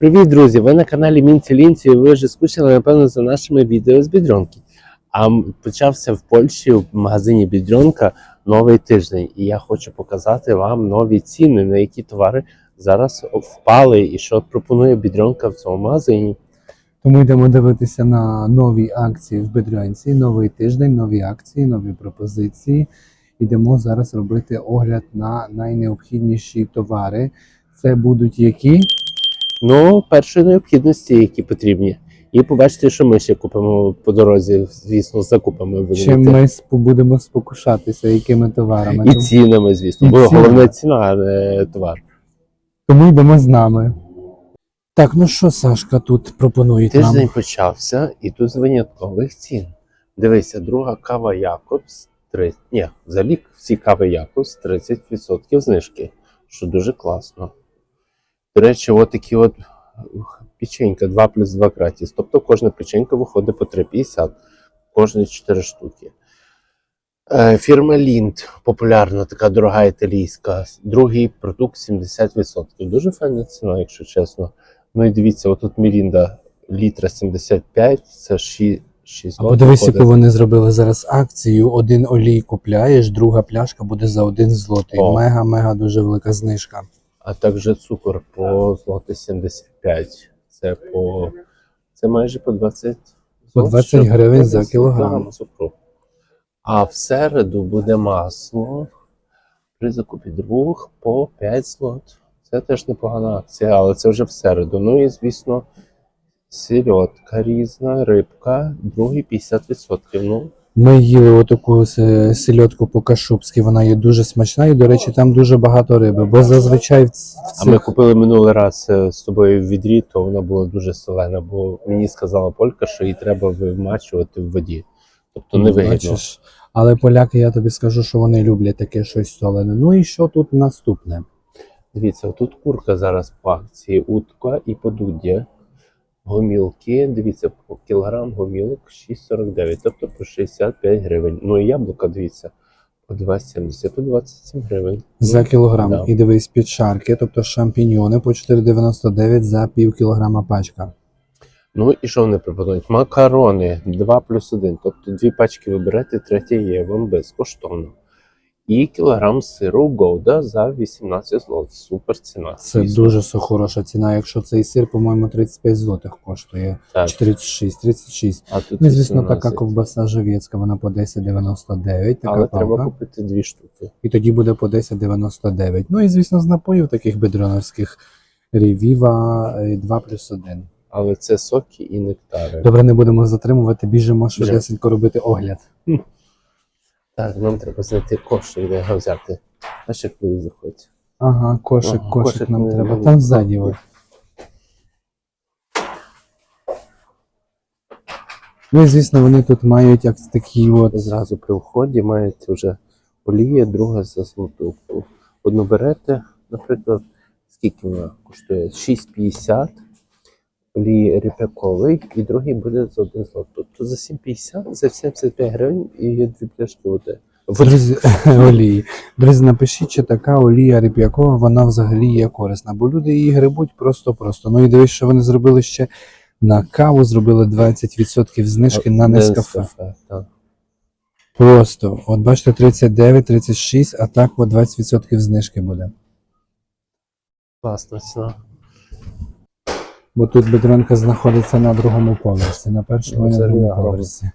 Привіт, друзі! Ви на каналі Мінці Лінці, і ви вже скучили, напевно, за нашими відео з Бідронки. А почався в Польщі в магазині Бідронка новий тиждень, і я хочу показати вам нові ціни, на які товари зараз впали, і що пропонує Бідронка в цьому магазині. Тому йдемо дивитися на нові акції в Бедрянці, новий тиждень, нові акції, нові пропозиції. Йдемо зараз робити огляд на найнеобхідніші товари. Це будуть які? Ну, першої необхідності, які потрібні. І побачите, що ми ще купимо по дорозі, звісно, закупами. Чим ми будемо спокушатися, якими товарами. І цінами, звісно, І бо цінами. головна ціна, а не товар. Тому йдемо з нами. Так, ну що, Сашка, тут Тиждень нам? почався, і тут з виняткових цін. Дивися, друга кава Якобс 3... Ні, взагалі всі кави Якобс 30% знижки, що дуже класно. До речі, от такі от печенька 2 плюс 2 гратіс. Тобто кожна печенька виходить по 3,50, кожні 4 штуки. Е, Фірма Лінд, популярна, така дорога італійська. Другий продукт 70%. Дуже файна ціна, якщо чесно. Ну і дивіться, отут Мірінда літра 75, це 6, 6 А подивись, яку вони зробили зараз акцію. Один олій купляєш, друга пляшка буде за один злотий. Мега-мега дуже велика знижка. А також цукор по злоти 75. Це по це майже по 20 По 20 щоб гривень за кілограм. цукру. А в середу буде масло при закупі двох по 5 злот. Це теж непогана акція, але це вже в середу. Ну і звісно, сільотка різна, рибка, другий 50%. Ну, Ми їли отаку сельодку по-кашубськи, вона є дуже смачна, і, до речі, там дуже багато риби, бо зазвичай в, ц- в А ми купили минулий раз е, з тобою в відрі, то вона була дуже солена, бо мені сказала Полька, що її треба вимачувати в воді. Тобто не вигідно. Але поляки, я тобі скажу, що вони люблять таке щось солене. Ну і що тут наступне? Дивіться, тут курка зараз по акції, утка і подуддя. Гомілки, дивіться, по кілограм гомілок 6,49, тобто по 65 гривень. Ну і яблука, дивіться, по 2,70, по 27 гривень. За кілограм. Да. І дивись, підшарки, тобто шампіньйони по 4,99 за пів кілограма пачка. Ну і що вони пропонують? Макарони 2 плюс 1. Тобто дві пачки ви берете, третя є вам безкоштовно. І кілограм сиру Гоуда за 18 злот. Супер ціна. Це звісно. дуже хороша ціна. Якщо цей сир, по-моєму, 35 злотих коштує. так. 46, 36. А тут Ну, звісно, 18. така ковбаса живецька, вона по 10,99, така Але треба купити дві штуки. І тоді буде по 10,99. Ну і, звісно, з напоїв таких бедроновських Ревіва е, 2 плюс 1. Але це соки і нектари. Добре, не будемо затримувати, Біжимо. швидесенько робити огляд. Так, нам треба знайти кошик, де його взяти. А ще коли заходять. Ага, кошик, Ага, кошик, кошик нам не- треба. не- Там ззаді. От. Ну і звісно, вони тут мають як такі от. Зразу при вході мається вже олія, друга за золоту. Одну берете, наприклад, скільки вона коштує? 6,50 олії ріпаковий, і другий буде за 1 злот. Тобто за 7,50, за 75 гривень і є дві пляшки води. Друзі, олії. Друзі, напишіть, чи така олія ріп'якова, вона взагалі є корисна, бо люди її грибуть просто-просто. Ну і дивись, що вони зробили ще на каву, зробили 20% знижки на Нескафе. Так. Просто, от бачите, 39, 36, а так от 20% знижки буде. Класна ціна. Бо тут бедронка знаходиться на другому поверсі, на першому і на другому поверсі.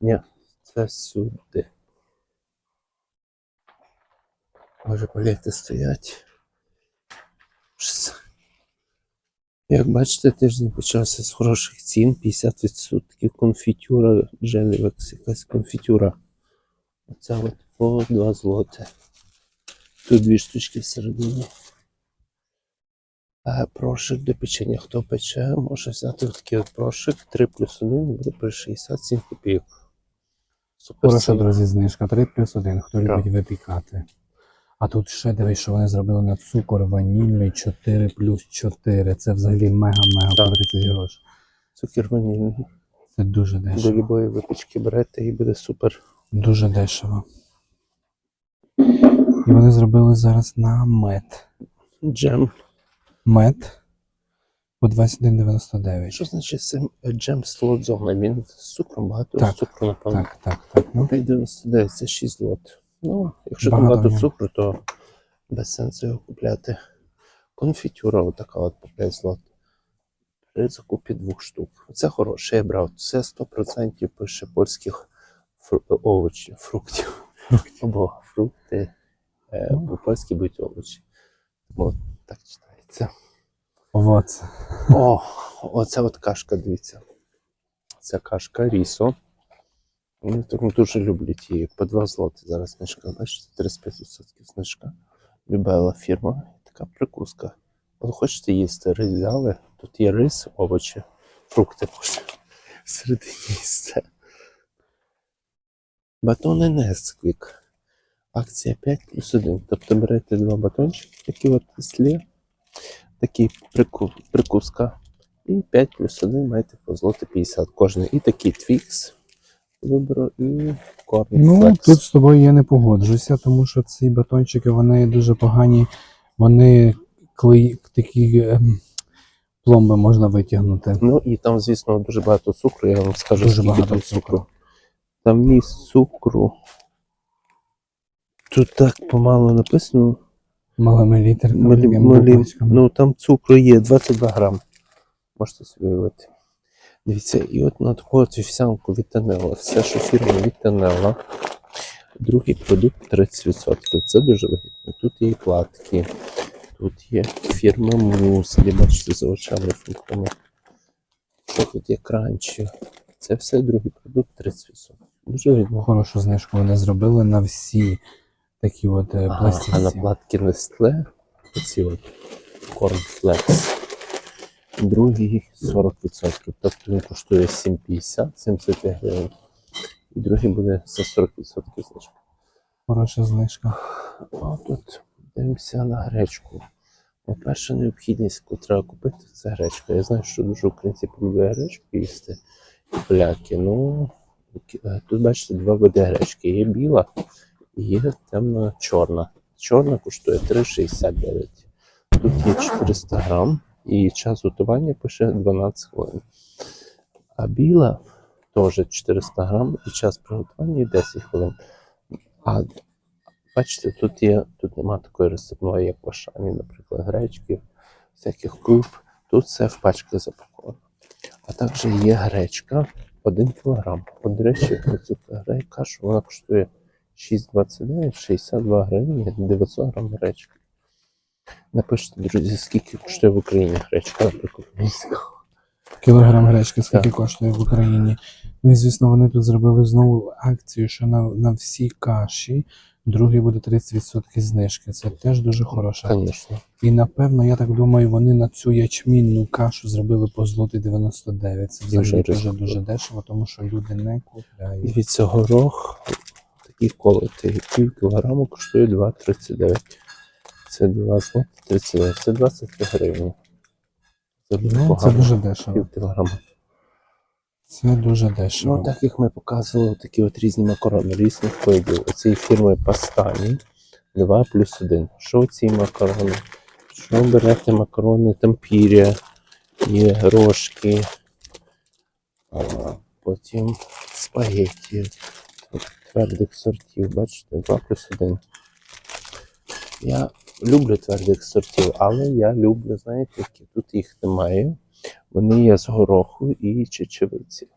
Ні, це сюди. Може, палети стоять. Як бачите, тиждень почався з хороших цін, 50% конфітюра, джелівекс, якась конфітюра. Оце от по 2 злоти. Тут дві штучки всередині. А прошик до печення. Хто пече, може взяти такий от прошик 3 плюс 1 буде при 67 копійок. Хороша, друзі, знижка 3 плюс 1, хто Так. любить випікати. А тут ще дивись, що вони зробили на цукор ванільний 4 плюс 4. Це взагалі мега-мега Так. крутий грош. Цукер ванільний. Це дуже До дешево. любої випічки берете і буде супер. Дуже дешево. І вони зробили зараз на мед. Джем. Мед по 21,99. Що значить сам джем слот зона? Він з цукром, багато Так, цукру, напевно. Так, так, так. Ну, 5,99 це 6 лот. Ну, якщо Багато там багато цукру, то без сенсу його купляти. Конфітюра отака от по 5 злот. При закупі двох штук. Це хороше, я брав. Це 100% пише польських фру- овочів, фруктів. Або фрукти. Е, Ну. по-польськи будуть овочі. Тому так читається. от. О, оце от кашка, дивіться. Це кашка рісо. Вони так дуже люблять її. По 2 злоти зараз знижка. Бачите, 35% знижка. Любела фірма. Така прикуска. От хочете їсти, рис взяли. Тут є рис, овочі, фрукти може. Всередині їсте. Батони Несквік. Акція 5 плюс 1. Тобто берете два батончики, такі от слі, такі прику, прикуска. І 5 плюс 1 маєте по злоти 50 кожний. І такий твікс виберу, і корм Ну, флекс. тут з тобою я не погоджуся, тому що ці батончики вони дуже погані, вони клей, такі ем, пломби можна витягнути. Ну і там, звісно, дуже багато цукру, я вам скажу, Дуже скільки багато там цукру. цукру. Там міст цукру. Тут так помало написано. Малими літерками, Малі, малі, ну там цукру є 22 грам. Можете собі уявити. Дивіться, і от на таку от вівсянку Вітанела. Все, що фірма Вітанела. Другий продукт 30%. Це дуже вигідно. Тут є і платки, тут є фірма муслі, бачите, з овочами, фруктами. Що тут є кранчі. Це все другий продукт 30%. Дуже вигідно. Хорошу знижку вони зробили на всі такі от е, Ага, а на платки Nestle оці от Cornflakes. Другий 40%. Тобто він коштує 7,50, 75 гривень. І другий буде за 40% знижка. Хороша знижка. А тут дивимося на гречку. Ну, перша необхідність, яку треба купити, це гречка. Я знаю, що дуже українці полюбляють гречку їсти. І поляки. Ну, е, тут бачите два види гречки. Є біла є темна чорна. Чорна коштує 3,69. Тут є 400 грам, і час готування пише 12 хвилин. А біла теж 400 грам, і час приготування 10 хвилин. А Бачите, тут є, тут нема такої розсипної, як в Ашані, наприклад, гречки, всяких круп. Тут все в пачках запаковано. А також є гречка 1 кг. От, до речі, гре- кашу вона коштує 6,29, 62 гривні, 900 грам гречки. Напишіть, друзі, скільки коштує в Україні гречка, наприклад. Кілограм гречки скільки Так. коштує в Україні. Ну і звісно, вони тут зробили знову акцію, що на, на всі каші другий буде 30% знижки. Це теж дуже хороша. Звісно. І напевно, я так думаю, вони на цю ячмінну кашу зробили по злоти 99. Це взагалі Дуже дуже дешево, тому що люди не купляють. Дивіться, горох такий колотий. Пів кілограму коштує 2,39. Це 2 злоти 39. Це 23 гривні. Це дуже Ну, це дуже дешево. Пів кілограма. Це дуже дешево. Ну, так як ми показували, такі от різні макарони різних видів. Оцієї фірми Пастані 2 плюс 1. Що ці макарони? Що берете макарони Тампірія, є рожки, потім спагетті, твердих сортів, бачите, 2 плюс 1. Я люблю твердих сортів, але я люблю, знаєте, які тут їх немає. Вони є з гороху і чечевиці.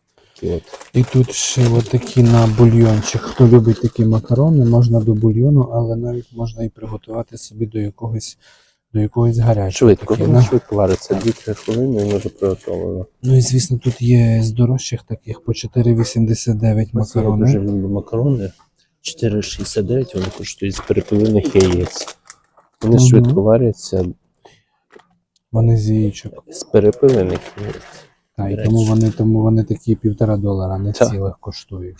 От. І тут ще такі на бульйончик. Хто любить такі макарони, можна до бульйону, але навіть можна і приготувати собі до якогось до якогось гарячого. Швидко, такі, воно швидко вариться, 2-3 хвилини і воно вже приготовлено. Ну і звісно, тут є з дорожчих таких по 4,89 Я макарони. дуже люблю макарони. 4,69 вони коштують з перепилених яєць. Вони Мгм. швидко варяться Вони з яєчок. з перепилених яєць. Та, і тому вони, тому вони такі півтора долара, не Так. цілих коштують.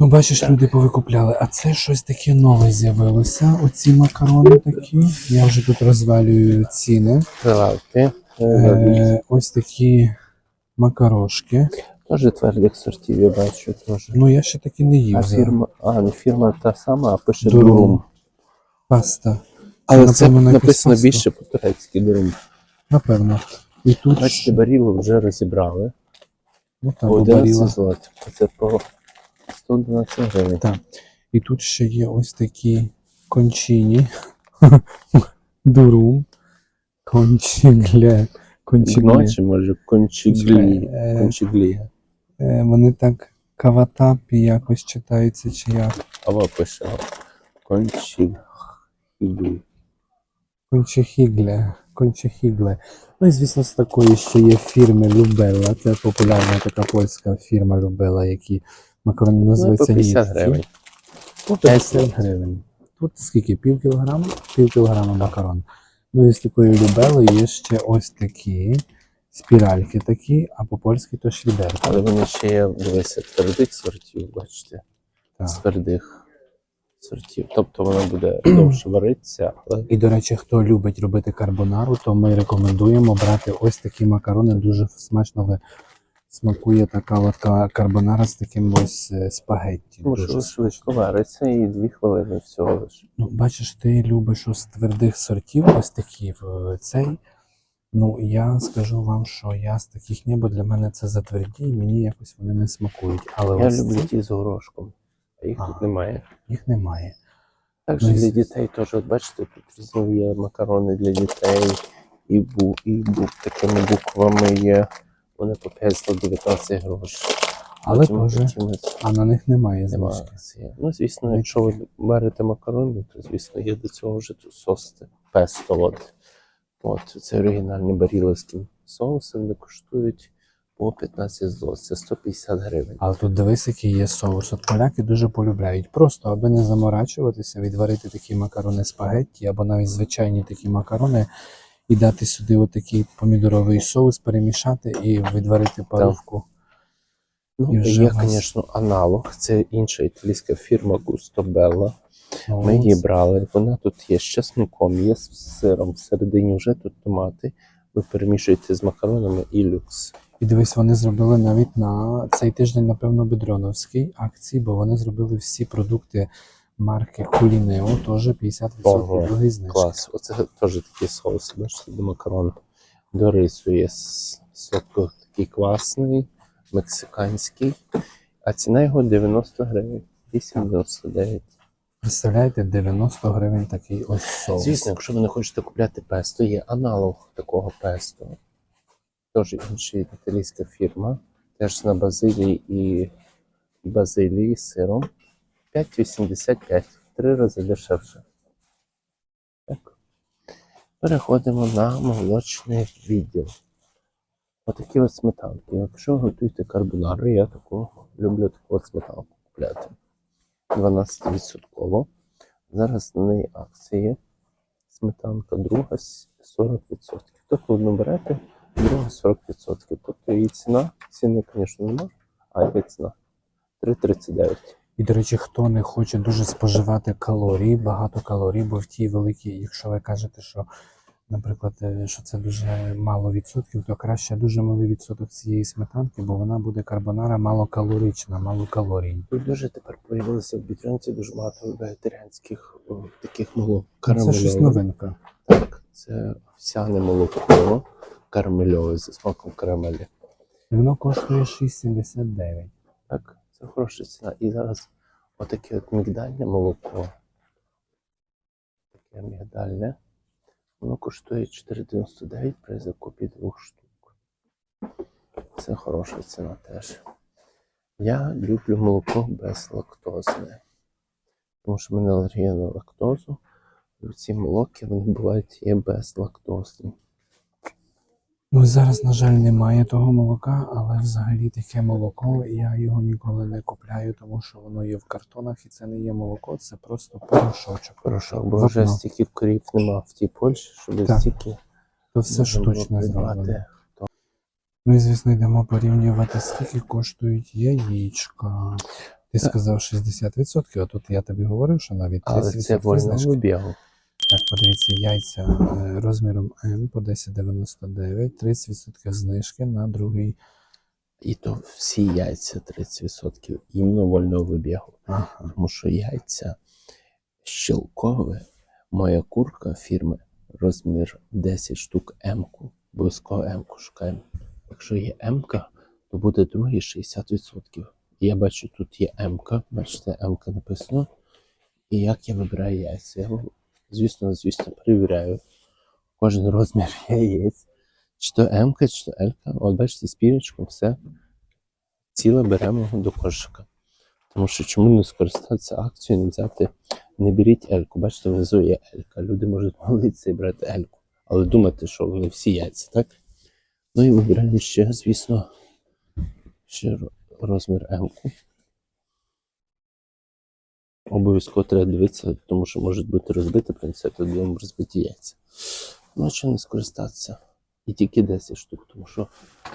Ну, бачиш, Так. люди повикупляли. А це щось таке нове з'явилося. Оці макарони такі. Я вже тут розвалюю ціни. Прилавки. Е, ось такі макарошки. Теж твердих сортів, я бачу теж. Ну, я ще таки не їв. А фірма, а, не фірма та сама, а пише Дурум. Паста. Але це напевно, на написано пасту. більше по-турецьки Дурум. Напевно. І тут Бачите, барілу вже розібрали. ну, 11 обаріла. Це по 111 гривень. Так. І тут ще є ось такі кончині. Дурум. Кончігле. Кончігле. Ночі, може, кончіглі. Е, Е, Вони так каватапі якось читаються, чи як. Або пише кончіглі. Кончехігле. Кончехігле. Ну і звісно, з такої ще є фірми Любелла. Це популярна така польська фірма Любелла, які макарони Ну, 50 гривень. По 50 гривень. Тут скільки? Пів кілограма? Пів кілограма макарон. Ну і з такої любели є ще ось такі спіральки такі, а по-польськи то швідерка. Але вони ще є, дивися, твердих сортів, бачите. Так. З твердих сортів. Тобто вона буде довше варитися, але І, до речі, хто любить робити карбонару, то ми рекомендуємо брати ось такі макарони. Дуже смачно ви- смакує така от карбонара з таким ось е, спагетті. що швидко вариться і дві хвилини всього лише. Ну, бачиш, ти любиш ось твердих сортів, ось такі цей. Ну, я скажу вам, що я з таких ні, бо для мене це затверді, і мені якось вони не смакують. Але Я ось люблю ці, ті з горошком, а їх Ага. тут немає. їх немає. Також Ну, для дітей теж, от бачите, тут різні є макарони для дітей, і бу, і бу, такими буквами є. Вони по 519 грошей. Але теж, а на них немає знижки. Ну, звісно, якщо ви варите макарони, то звісно є до цього вже тут соуси песто. От. От, це оригінальні баріловські соуси, вони коштують по 15 злот, це 150 гривень. Але тут дивись, який є соус. От поляки дуже полюбляють. Просто аби не заморачуватися, відварити такі макарони спагетті або навіть звичайні такі макарони, і дати сюди отакий помідоровий соус, перемішати і відварити паровку. Ну, є, вас- звісно, аналог. Це інша італійська фірма. Ну, Ми її брали. Вона тут є з чесником, є з сиром. Всередині вже тут томати. Ви перемішуєте з макаронами і люкс. І дивись, вони зробили навіть на цей тиждень, напевно, бедроновський акції, бо вони зробили всі продукти марки Кулінео, теж 50% Ого, другий знижки. Клас. Оце теж такі соуси, бачите, до макарон. До рису є с- такий квасний, мексиканський, а ціна його 90 гривень. 8,99. Представляєте, 90 гривень такий ось соус. Звісно, якщо ви не хочете купляти песто, є аналог такого песто. Теж інша італійська фірма. Теж на базилії і базилії з сиром. 5,85. Три рази дешевше. Так. Переходимо на молочний відділ. Отакі от сметанки. Якщо готуєте карбонару, я таку люблю таку сметанку купляти. 12%. Зараз на неї акції. Сметанка друга 40%. Тобто одну берете, друга 40%. Тобто її ціна, ціни, звісно, нема, а є ціна 3,39. І, до речі, хто не хоче дуже споживати калорій, багато калорій, бо в тій великій, якщо ви кажете, що, наприклад, е, що це дуже мало відсотків, то краще дуже малий відсоток цієї сметанки, бо вона буде карбонара малокалорична, мало калорій. Тут дуже тепер появилося в Бітрянці дуже багато вегетаріанських о, таких молок. Це щось новинка. Так, це овсяне молоко карамельове зі смаком карамелі. Воно коштує 6,79. Так, це хороша ціна. І зараз отаке от мігдальне молоко. Таке мігдальне. Воно коштує 4,99 при закупі двох штук. Це хороша ціна теж. Я люблю молоко безлактозне. Тому що в мене алергія на лактозу. Ці молоки вони бувають є безлактозні. Ну, зараз, на жаль, немає того молока, але взагалі таке молоко я його ніколи не купляю, тому що воно є в картонах і це не є молоко, це просто порошочок. Порошок, бо вже стільки корів нема в тій Польщі, щоб Так. стільки То все штучно зроблено. Ну і звісно, йдемо порівнювати, скільки коштують яєчка. Ти Так. сказав 60%, а тут я тобі говорив, що навіть 30% Але це знижки. вибігу. Так, подивіться, яйця е, розміром М по 10,99, 30% знижки на другий. І то всі яйця 30% іменно вольного вибігу. Ага. Тому що яйця щелкове, моя курка фірми розмір 10 штук М-ку Обов'язково М-ку шукаємо. Якщо є М-ка, то буде другий 60%. Я бачу, тут є М-ка. Бачите, М-ка написано. І як я вибираю яйця? Я, звісно, звісно, перевіряю кожен розмір яєць. Чи то М-ка, чи то Л-ка. От бачите, з пірічком все ціле беремо до кошика. Тому що чому не скористатися акцією, не взяти, не беріть Ельку. Бачите, внизу є Елька. Люди можуть молитися і брати Ельку. Але думати, що вони всі яйця, так? Ну і вибираємо ще, звісно, ще розмір М-ку. Обов'язково треба дивитися, тому що можуть бути розбиті принципи, будемо розбиті яйця. Ну, а що не скористатися? І тільки 10 штук, тому що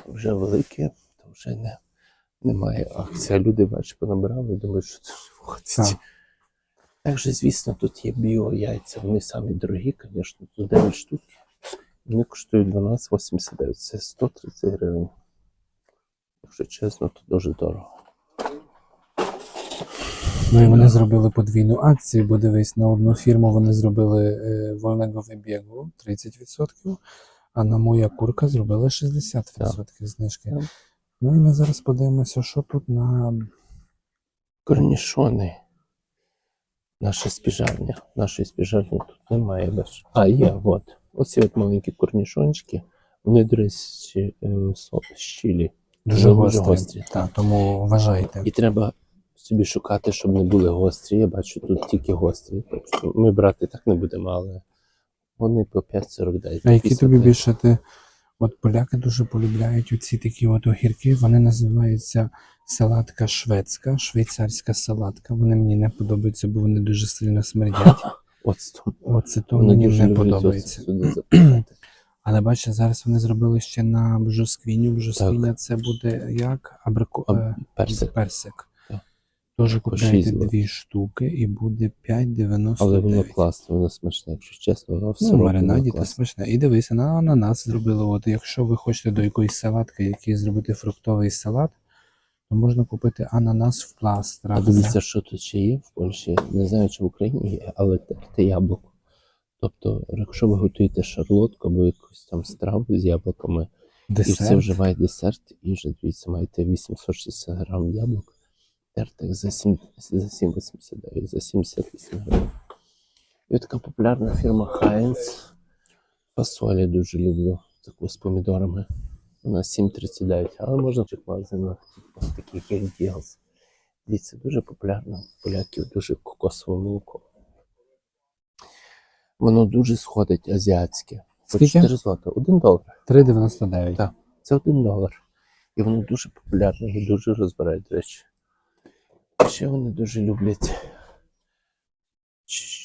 вже великі, то вже не, немає акції. Люди, бачиш, понабирали, думають, що це. Так. Також, звісно, тут є біо-яйця. Вони самі дорогі, звісно, тут 9 штук. Вони коштують 12,89. Це 130 гривень. Якщо чесно, то дуже дорого. Ну і вони зробили подвійну акцію, бо дивись, на одну фірму вони зробили вольного вибігу 30%, а на моя курка зробили 60% знижки. Так. Ну і ми зараз подивимося, що тут на Корнішони. Наше спіжарня. Нашої спіжарні тут немає. Бач. А, є, от. Оці от маленькі корнішончики. Вони, до речі, е, щілі. дуже Дуже гострі. гострі, Так, тому вважайте. І треба собі шукати, щоб не були гострі. Я бачу, тут тільки гострі. Тобто ми брати так не будемо, але вони по 5,49. А які тобі більше ти? От поляки дуже полюбляють оці такі от огірки, вони називаються салатка шведська, швейцарська салатка. Вони мені не подобаються, бо вони дуже сильно смердять. От стоп. Оце то Вони мені не подобається. Але бачиш, зараз вони зробили ще на бжосквіню. Бжосквіня це буде як абрико... А, е, персик. персик. Шість купляйте дві штуки і буде 5,99. Але воно класне, воно смачне, якщо чесно, воно все Ну, в маринаді та смачне. І дивися, на ананас зробили. От якщо ви хочете до якоїсь салатки, який зробити фруктовий салат, то можна купити ананас в пластрах. А дивіться, що тут ще є в Польщі. Не знаю, чи в Україні є, але терте яблуко. Тобто, якщо ви готуєте шарлотку або якусь там страву з яблуками, і це Десерт. вже має десерт, і вже дивіться, маєте 860 грам яблук, тертих за 7, за 7,89, за 78 гривень. І така популярна фірма Heinz. Фасолі дуже люблю, таку з помідорами. Вона 7,39, але можна в магазинах, типу, таких як Deals. Дивіться, дуже популярно у поляків, дуже кокосове молоко. Воно дуже сходить азіатське. По Скільки? 4 злота. 1 долар. 3,99. Так. Це 1 долар. І воно дуже популярне, його дуже розбирають, речі. Ще вони дуже люблять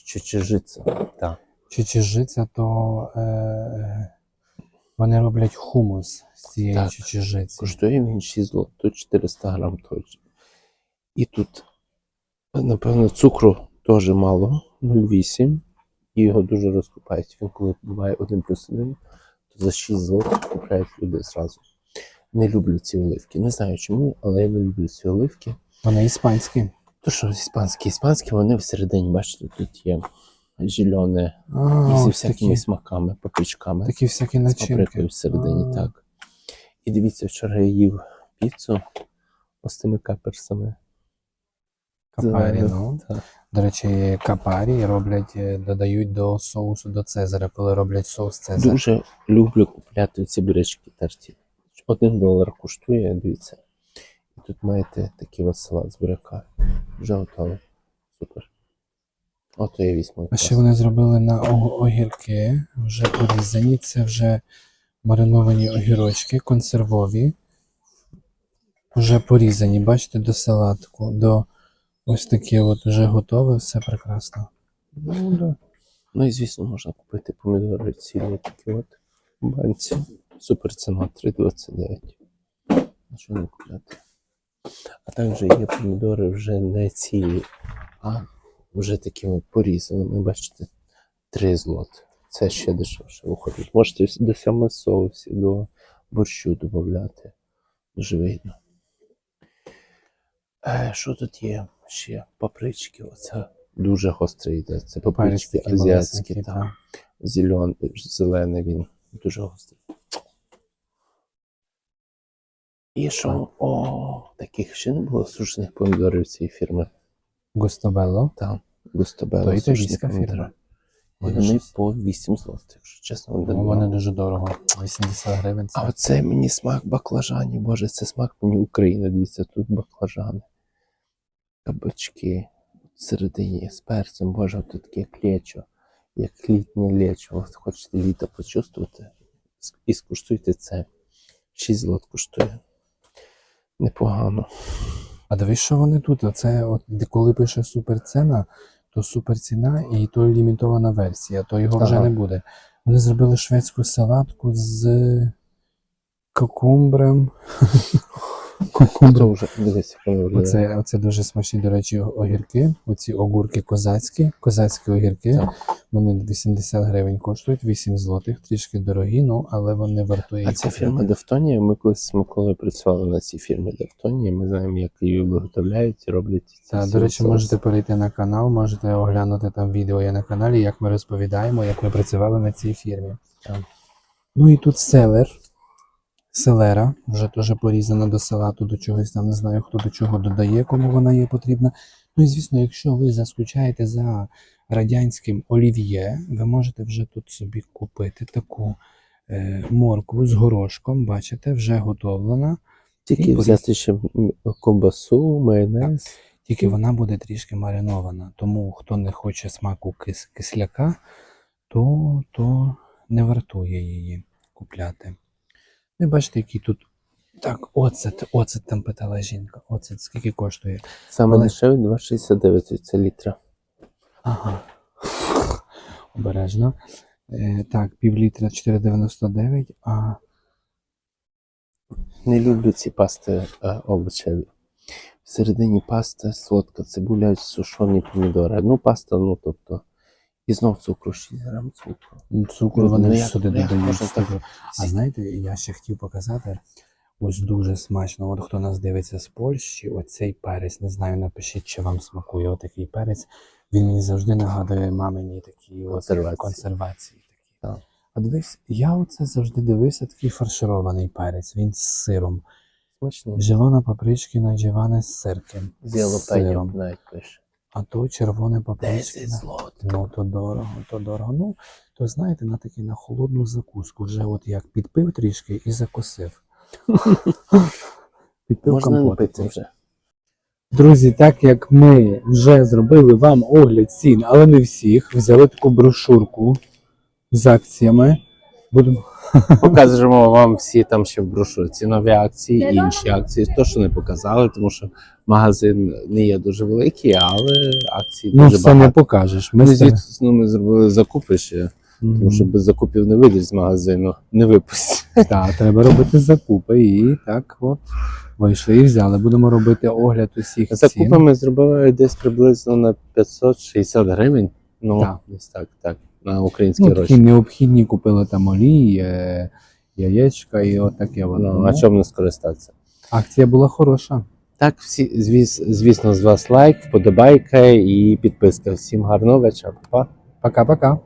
чечежиця. Так. Чечежиця, то е, вони роблять хумус з цієї чечежиці. Коштує він 6 злот, тут 400 грам точно. І тут, напевно, цукру теж мало, 0,8. І його дуже розкупають. Він коли буває 1 плюс 1, то за 6 злот купляють люди зразу. Не люблю ці оливки. Не знаю чому, але я не люблю ці оливки. Вони іспанські. То що іспанські, іспанські, вони всередині, бачите, тут є зелене А, зі всякими такі, смаками, папричками. такі всякі з начинки. паприкою всередині, А. так. І дивіться, вчора я їв піцу з тими каперсами. Капарі, ну. так. До речі, капарі роблять, е, додають до соусу до Цезаря, коли роблять соус Цезар. Дуже люблю купляти ці бурячки терті. Один долар коштує, дивіться. І тут маєте такий от салат з буряка. Вже готовий. Супер. Ото я візьму. А ще вони зробили на огірки, вже порізані. Це вже мариновані огірочки, консервові. Вже порізані, бачите, до салатку, до ось такі от вже готове, все прекрасно. Ну, да. ну і звісно, можна купити помідори цілі такі от банці. Супер ціна 3,29. Що не купляти. А також є помідори вже не цілі, а вже такими порізаними. Бачите, 3 злоти. Це ще дешевше виходить. Можете до сьоми соусів, до борщу додати. Дуже видно. Е, що тут є? Ще папрички. Оце дуже гострий йде. Це папрички азіатські. Та. Зелен, зелений він дуже гострий. І що? О, таких ще не було сушених помідорів цієї фірми. Густобелло. Там, Густобело, То сушені помідори. Вони вони по 8 злотих, якщо чесно. один Ну, Вони дуже дорого. 80 гривень. А оце мені смак баклажанів. Боже, це смак мені України. Дивіться, тут баклажани. Кабачки. Всередині з перцем, боже, тут таке клечо, як літнє лечо. Хочете літо почувствувати? І скуштуйте це. 6 злот коштує. Непогано. А дивись, що вони тут. Оце, от, коли пише суперціна, то суперціна і то лімітована версія, то його вже не буде. Вони зробили шведську салатку з кокумбрем. Хто вже дивись. Оце, оце дуже смачні, до речі, огірки. Оці огурки козацькі, козацькі огірки. Так. Вони 80 гривень коштують, 8 злотих, трішки дорогі, ну але вони вартують. А ця фірма Девтонія, ми колись з Миколою працювали на цій фірмі Девтонія, ми знаємо, як її виготовляють і роблять ці Так, до речі, можете перейти на канал, можете оглянути там відео є на каналі, як ми розповідаємо, як ми працювали на цій фірмі. Так. Ну і тут селер. Селера, вже теж порізана до салату, до чогось там не знаю, хто до чого додає, кому вона є потрібна. Ну і звісно, якщо ви заскучаєте за радянським олів'є, ви можете вже тут собі купити таку е, моркву з горошком, бачите, вже готовлена. Тільки взяти ще ковбасу, майонез. Тільки вона буде трішки маринована. Тому хто не хоче смаку кис- кисляка, то, то не вартує її купляти. Ну і бачите, який тут. Так, оцет, оцет там питала жінка. Оцет скільки коштує? Саме Але- дешевий 2,69 це літра. Ага. Обережно. Е, так, пів літра 4,99, а Не люблю ці пасти е, овочеві. Всередині паста солодка, цибуля, сушені помідори. Ну, паста, ну тобто. І знов цукру, 6 грам цукру. цукру Ну, вони ну, ж сюди ну, додають. цукру. А знаєте, я ще хотів показати. Ось дуже смачно. От хто нас дивиться з Польщі, оцей перець, не знаю, напишіть, чи вам смакує отакий перець. Він мені завжди нагадує мамині такі Консервації. консервації. Такі. Так. А дивись, я оце завжди дивився такий фарширований перець. Він з сиром. Смачний. Зелена папрички надживане з сирком. З сиром. навіть пише. А то червоне папрички. 10 злот. Ну, то дорого, то дорого. Ну, то знаєте, на таки на холодну закуску. Вже от як підпив трішки і закусив. Підпив Можна не пити вже. Друзі, так як ми вже зробили вам огляд цін, але не всіх, взяли таку брошурку з акціями. Будемо Покажемо вам всі там ще в брошурці нові акції інші акції. То, що не показали, тому що магазин не є дуже великий, але акцій ну, дуже все не покажеш. Ми Ми, все- звісно, ми зробили закупи ще, Мгм. тому що без закупів не вийдеш з магазину, не випустять. Так, треба робити закупи і так от вийшли і взяли. Будемо робити огляд усіх цін. Закупи ми зробили десь приблизно на 560 гривень. Ну, Так. десь так, так, на українські Ну, такі необхідні купили там олії, е, яєчка і отаке. от. Ну, Тому а чому не скористатися? Акція була хороша. Так, всі, звіс, звісно, з вас лайк, вподобайка і підписка. Всім гарного вечора. Па. Пока-пока.